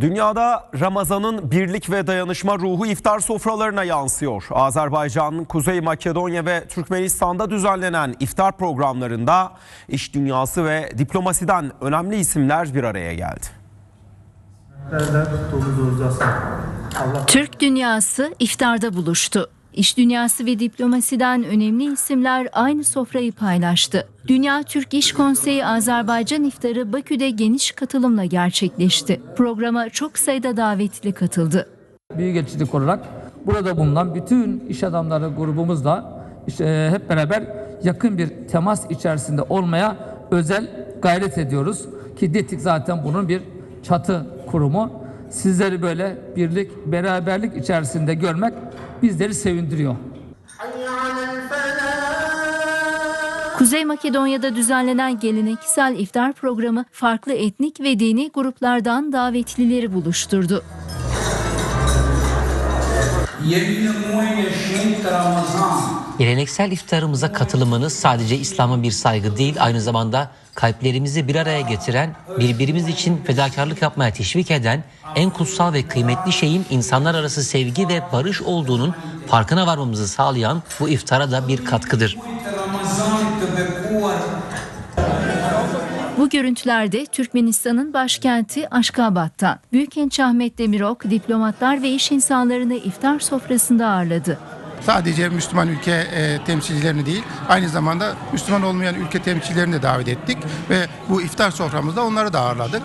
Dünyada Ramazan'ın birlik ve dayanışma ruhu iftar sofralarına yansıyor. Azerbaycan, Kuzey Makedonya ve Türkmenistan'da düzenlenen iftar programlarında iş dünyası ve diplomasiden önemli isimler bir araya geldi. Türk dünyası iftarda buluştu. İş dünyası ve diplomasiden önemli isimler aynı sofrayı paylaştı. Dünya Türk İş Konseyi Azerbaycan iftarı Bakü'de geniş katılımla gerçekleşti. Programa çok sayıda davetli katıldı. Büyükelçilik olarak burada bulunan bütün iş adamları grubumuzla işte hep beraber yakın bir temas içerisinde olmaya özel gayret ediyoruz. Ki DİTİK zaten bunun bir çatı kurumu. Sizleri böyle birlik, beraberlik içerisinde görmek bizleri sevindiriyor. Kuzey Makedonya'da düzenlenen geleneksel iftar programı farklı etnik ve dini gruplardan davetlileri buluşturdu. 25 Ramazan Geleneksel iftarımıza katılımınız sadece İslam'a bir saygı değil, aynı zamanda kalplerimizi bir araya getiren, birbirimiz için fedakarlık yapmaya teşvik eden, en kutsal ve kıymetli şeyin insanlar arası sevgi ve barış olduğunun farkına varmamızı sağlayan bu iftara da bir katkıdır. Bu görüntülerde Türkmenistan'ın başkenti Aşkabat'tan Büyükelçi Ahmet Demirok diplomatlar ve iş insanlarını iftar sofrasında ağırladı sadece Müslüman ülke e, temsilcilerini değil aynı zamanda Müslüman olmayan ülke temsilcilerini de davet ettik ve bu iftar soframızda onları da ağırladık.